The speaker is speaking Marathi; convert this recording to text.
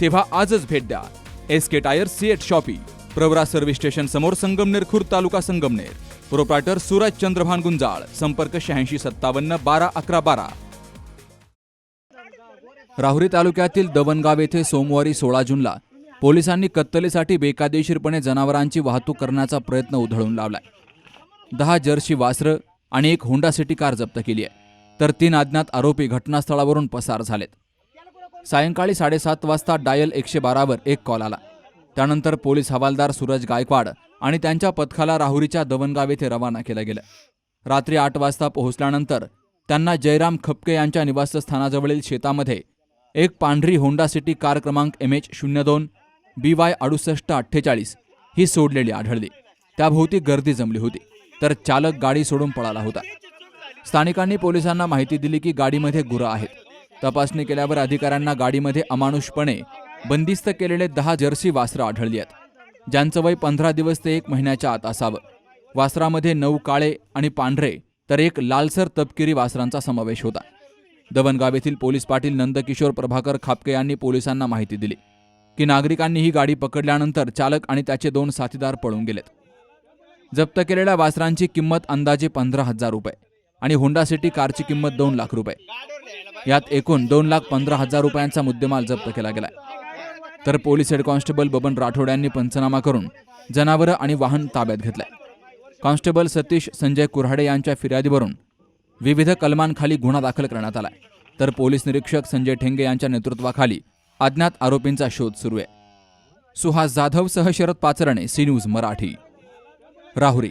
तेव्हा आजच भेट द्या. S K tyre CEAT shoppe Pravara service station समोर संगमनेर खुर्द तालुका संगमनेर. प्रोप्रायटर सूरज चंद्रभान गुंजाळ संपर्क शहाऐंशी सत्तावन्न बारा अकरा बारा. राहुरी तालुक्यातील दवणगाव येथे सोमवारी सोळा जूनला पोलिसांनी कत्तलीसाठी बेकायदेशीरपणे जनावरांची वाहतूक करण्याचा प्रयत्न उधळून लावलाय. दहा जर्सी वासरं आणि एक होंडा सिटी कार जप्त केली आहे. तर तीन अज्ञात आरोपी घटनास्थळावरून पसार झालेत. सायंकाळी साडेसात वाजता डायल एकशे बारावर एक कॉल आला. त्यानंतर पोलीस हवालदार सूरज गायकवाड आणि त्यांच्या पथकाला राहुरीच्या दवनगाव येथे रवाना केलं गेलं. रात्री आठ वाजता पोहोचल्यानंतर त्यांना जयराम खपके यांच्या निवासस्थानाजवळील शेतामध्ये एक पांढरी होंडा सिटी कार क्रमांक एम एच शून्य दोन बी वाय अडुसष्ट अठ्ठेचाळीस ही सोडलेली आढळली. त्याभोवती गर्दी जमली होती. तर चालक गाडी सोडून पळाला होता. स्थानिकांनी पोलिसांना माहिती दिली की गाडीमध्ये गुरं आहेत. तपासणी केल्यावर अधिकाऱ्यांना गाडीमध्ये अमानुषपणे बंदिस्त केलेले दहा जर्सी वासरं आढळली आहेत. ज्यांचं वय पंधरा दिवस ते एक महिन्याच्या आत असावं. वासरामध्ये नऊ काळे आणि पांढरे तर एक लालसर तपकिरी वासरांचा समावेश होता. दवणगाव येथील पोलीस पाटील नंदकिशोर प्रभाकर खापके यांनी पोलिसांना माहिती दिली की नागरिकांनी ही गाडी पकडल्यानंतर चालक आणि त्याचे दोन साथीदार पळून गेलेत. जप्त केलेल्या वासरांची किंमत अंदाजे पंधरा हजार रुपये आणि होंडा सिटी कारची किंमत दोन लाख रुपये. यात एकूण दोन लाख पंधरा हजार रुपयांचा मुद्देमाल जप्त केला गेलाय. तर police head constable Baban Rathod यांनी पंचनामा करून जनावरं आणि वाहन ताब्यात घेतलंय. कॉन्स्टेबल सतीश संजय कुऱ्हाडे यांच्या फिर्यादीवरून विविध कलमांखाली गुन्हा दाखल करण्यात आलाय. तर पोलीस निरीक्षक संजय ठेंगे यांच्या नेतृत्वाखाली अज्ञात आरोपींचा शोध सुरू आहे. सुहास जाधव सह Sharad Pacharne C news Marathi. Rahuri.